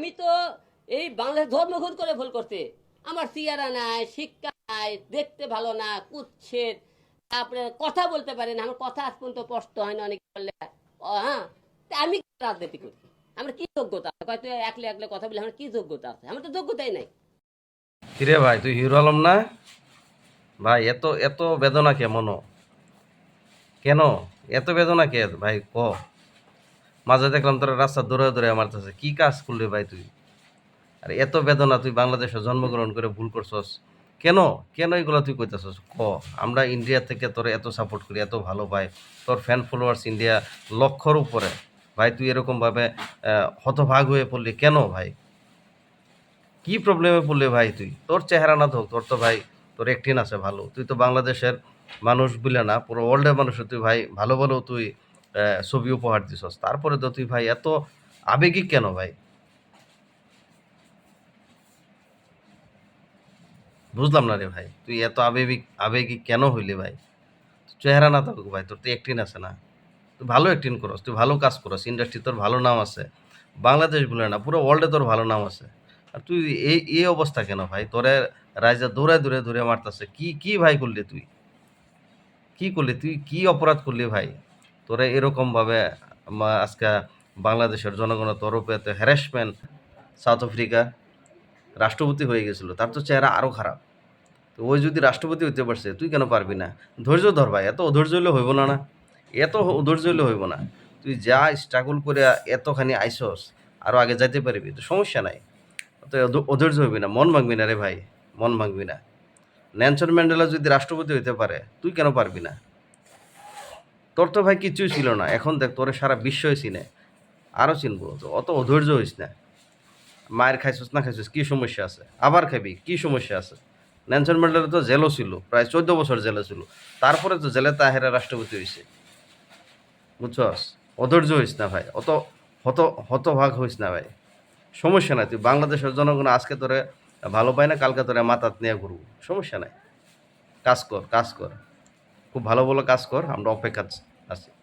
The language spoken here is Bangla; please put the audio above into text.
আমি তো এই বাংলাদেশ ধর্মঘট করে ভুল করতে। আমার চেয়ারা নাই, শিক্ষা নাই, দেখতে ভালো না কুচ্ছেদ তারপরে কথা বলতে পারি না, আমার কথা আজ পর্যন্ত স্পষ্ট হয় না অনেক বললে হ্যাঁ আমি রাজনীতি করি? আমার কি যোগ্যতা আছে? হয়তো একলে একলে কথা বলে আমার কি যোগ্যতা আছে? আমার তো যোগ্যতাই নাই। কিরে ভাই, তুই হিরো আলম না? ভাই, এত এত বেদনা কেমন? কেন? এত বেদনা কে? ভাই, ক? মাঝে দেখলাম তোর রাস্তা দৌড়ে দৌড়ে মারতেছে। কি কাজ করলি ভাই তুই? আর এত বেদনা, তুই বাংলাদেশে জন্মগ্রহণ করে ভুল করছস। কেন? কেন এগুলো তুই কইতেছস? ক, আমরা ইন্ডিয়া থেকে তোর এত সাপোর্ট করি, এত ভালো পাই তোর ফ্যান ফলোয়ার্স ইন্ডিয়া লক্ষর উপরে। ভাই, তুই এরকমভাবে হতভাগ হয়ে পড়লি কেন ভাই? কি প্রবলেমে পড়লি ভাই তুই? তোর চেহারা না হোক তোর তো ভাই, তোর একটিন আছে ভালো। তুই তো বাংলাদেশের মানুষ বলে না, পুরো ওয়ার্ল্ডের মানুষ তুই ভাই, ভালো ভালো তুই ছবি উপহার দিছস। তারপরে তো তুই ভাই এত আবেগিক কেন ভাই? বুঝলাম না রে ভাই, তুই এত আবেগিক আবেগিক কেন হইলি ভাই? চেহারা না থাকুক ভাই, তোর তো একটিন আছে না। তুই ভালো একটিন করস, তুই ভালো কাজ করস ইন্ডাস্ট্রি তোর ভালো নাম আছে। বাংলাদেশ বলে না, পুরো ওয়ার্ল্ডে তোর ভালো নাম আছে। আর তুই এই এই অবস্থা কেন ভাই? তোরে রাইজা দৌড়ে দৌড়ে দৌড়ে মারতেছে। কি কি ভাই করলি তুই? কি করলি তুই? কি অপরাধ করলি ভাই? তোরে এরকমভাবে আজকে বাংলাদেশের জনগণের তরফে এত হ্যারাসমেন্ট সাউথ আফ্রিকা রাষ্ট্রপতি হয়ে গেছিল, তার তো চেহারা আরও খারাপ। তো ওই যদি রাষ্ট্রপতি হইতে পারছে, তুই কেন পারবি না? ধৈর্য ধর ভাই, এত অধৈর্য হলে হইব না না? এত অধৈর্য হলে হইব না। তুই যা স্ট্রাগল করে এতখানি আইসস আরও আগে যাইতে পারবি, তো সমস্যা নাই। তো অধ- অধৈর্য হইবি না, মন ভাঙবি না রে ভাই, মন ভাঙবি না। ন্যানসন ম্যান্ডেলা যদি রাষ্ট্রপতি হইতে পারে, তুই কেন পারবি না? তোর তো ভাই কিছুই ছিল না। এখন দেখ, তোরে সারা বিশ্বই চিনে আরও চিনবো। অত অধৈর্য হইস না। মায়ের খাইছিস, না খাইছিস, কী সমস্যা আছে? আবার খাবি কী সমস্যা আছে? ন্যানসন ম্যান্ডেলা তো জেলও ছিল, প্রায় চোদ্দ বছর জেলে ছিল। তারপরে তো জেলে তাহেরা রাষ্ট্রপতি হয়েছে বুঝছস? অধৈর্য হইস না ভাই, অত হত, হতভাগ হইস না ভাই। সমস্যা নাই, তুই বাংলাদেশের জনগণ আজকে তোরে ভালো পায় না, কালকে তোরে মাথাত নিয়ে ঘুরবো সমস্যা নাই। কাজ কর কাজ কর। খুব ভালো ভালো কাজ কর, আমরা অপেক্ষা Así.